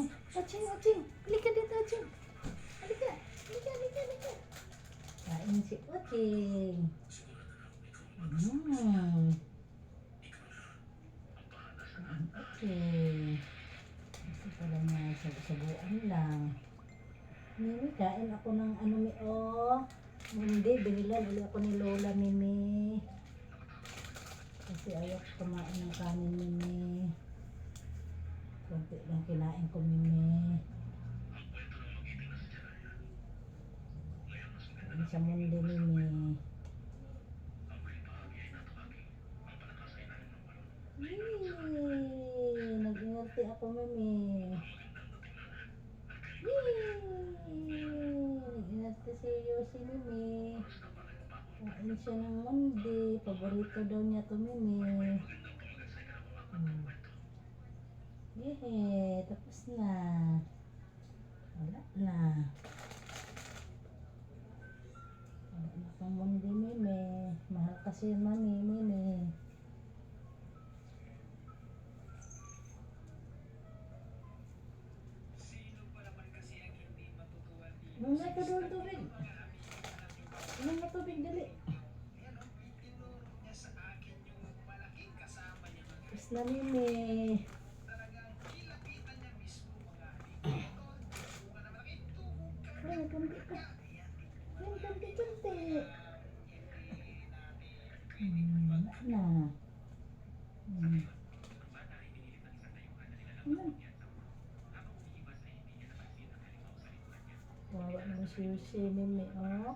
Oching, Oching, Oching. Halika dito, Oching. Halika, halika, halika, halika. Kain si Oching. Hmm. Oching. Kasi pala niya sabu-sabuan lang. Mimi, kain ako ng ano mi, oh. Hindi, binilan ulit ako ni Lola, Mimi. Kasi ayaw kumain ng kanin, Mimi. Kunti lang kinain ko, Mimi. Kain sa mundi, Mimi. Yee! Nag-ingati ako, Mimi. Yee! Nag-ingati si Yosi, Mimi. Kain siya ng mundi. Paborito daw niya to, Mimi. Yehe, tapos na. Wala na. Wala na kang mundi, Mimi. Mahal kasi mami, Mimi. Nung na ka doon tubig. Nung na tubig, dali. Tapos na, Mimi. Kunti ka. Kunti, kunti. Hmm, na. Hmm. Wawa naman si si Mimi, oh.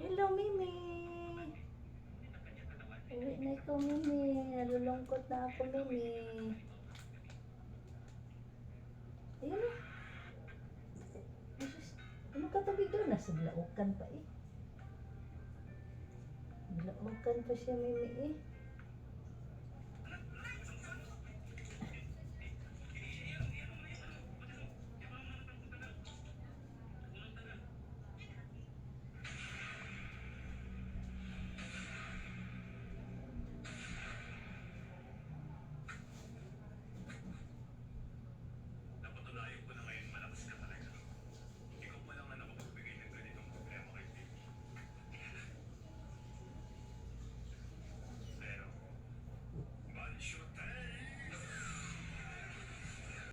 Hello, Mimi. Uwi na ikaw, Mimi. Nalulungkot na ako, Mimi. Ka tabi doon? Nasa Laokan pa eh. Laokan pa siya, Mimi eh.